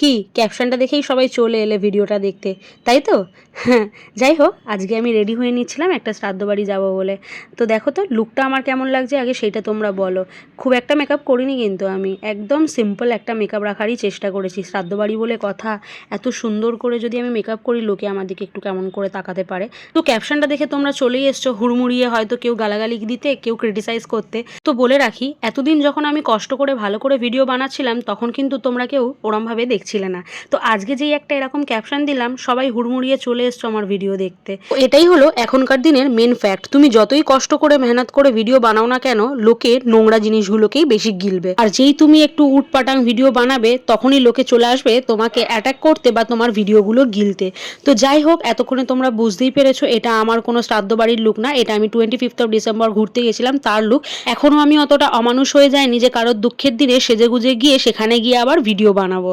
কি ক্যাপশনটা দেখেই সবাই চলে এলে ভিডিওটা দেখতে, তাই তো? হ্যাঁ যাই হোক, আজকে আমি রেডি হয়ে নিচ্ছিলাম একটা শ্রাদ্ধ বাড়ি যাব বলে। তো দেখো তো লুকটা আমার কেমন লাগছে আগে সেটা তোমরা বলো। খুব একটা মেকআপ করিনি কিন্তু আমি, একদম সিম্পল একটা মেকআপ রাখারই চেষ্টা করেছি। শ্রাদ্ধ বাড়ি বলে কথা, এত সুন্দর করে যদি আমি মেকআপ করি লোকে আমাদেরকে একটু কেমন করে তাকাতে পারে। তো ক্যাপশনটা দেখে তোমরা চলেই এসছো, হুড়মুড়িয়ে হয়তো কেউ গালাগালি দিতে, কেউ ক্রিটিসাইজ করতে। তো বলে রাখি, এতদিন যখন আমি কষ্ট করে ভালো করে ভিডিও বানাচ্ছিলাম, তখন কিন্তু তোমরা কেউ ওরমভাবে দেখছিলে না। তো আজকে যেই একটা এরকম ক্যাপশন দিলাম, সবাই হুড়মুড়িয়ে চলে এসছো আমার ভিডিও দেখতে। এটাই হলো এখনকার দিনের মেন ফ্যাক্ট তুমি যতই কষ্ট করে, মেহনত করে ভিডিও বানাও না কেন, লোকে নোংরা জিনিসগুলোকেই বেশি গিলবে। আর যেই তুমি একটু উটপাটাং ভিডিও বানাবে, তখনই লোকে চলে আসবে তোমাকে অ্যাটাক করতে বা তোমার ভিডিওগুলো গিলতে। তো যাই হোক, এতক্ষণে তোমরা বুঝতেই পেরেছ, এটা আমার কোনো শ্রাদ্ধ বাড়ির লুক না, এটা আমি টোয়েন্টি ফিফথ অফ ডিসেম্বর ঘুরতে গেছিলাম, তার লুক এখনও আমি অতটা অমানুষ হয়ে যায়নি যে কারোর দুঃখের দিনে সেজে গুজে গিয়ে সেখানে গিয়ে আবার ভিডিও বানাবো।